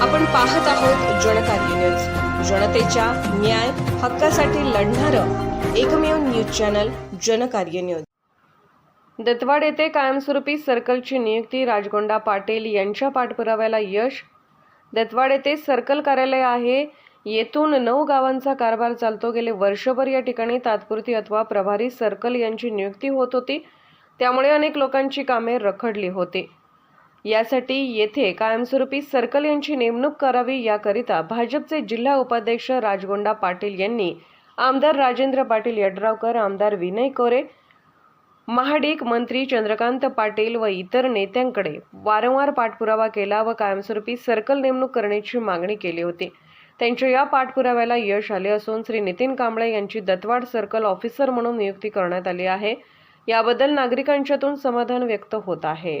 आपण पाहत आहोत जनकार्य न्यूज. जनतेच्या न्याय हक्कासाठी लढणारं एकमेव news channel Janakarya news. Dattawad येथे कायमस्वरूपी सर्कलची नियुक्ती राजगोंडा पाटील यांच्या पाठपुराव्याला यश. दत्तवाड येथे सर्कल कार्यालय आहे. येथून नऊ गावांचा कारभार चालतो. गेले वर्षभर या ठिकाणी तात्पुरती अथवा प्रभारी सर्कल यांची नियुक्ती होत होती. त्यामुळे अनेक लोकांची कामे रखडली होती. यासाठी येथे कायमस्वरूपी सर्कल यांची नेमणूक करावी याकरिता भाजपचे जिल्हा उपाध्यक्ष राजगोंडा पाटील यांनी आमदार राजेंद्र पाटील यड्रावकर आमदार विनय कोरे महाडिक मंत्री चंद्रकांत पाटील व इतर नेत्यांकडे वारंवार पाठपुरावा केला व कायमस्वरूपी सर्कल नेमणूक करण्याची मागणी केली होती. त्यांच्या या पाठपुराव्याला यश आले असून श्री नितीन कांबळे यांची दत्तवाड सर्कल ऑफिसर म्हणून नियुक्ती करण्यात आली आहे. याबद्दल नागरिकांच्यातून समाधान व्यक्त होत आहे.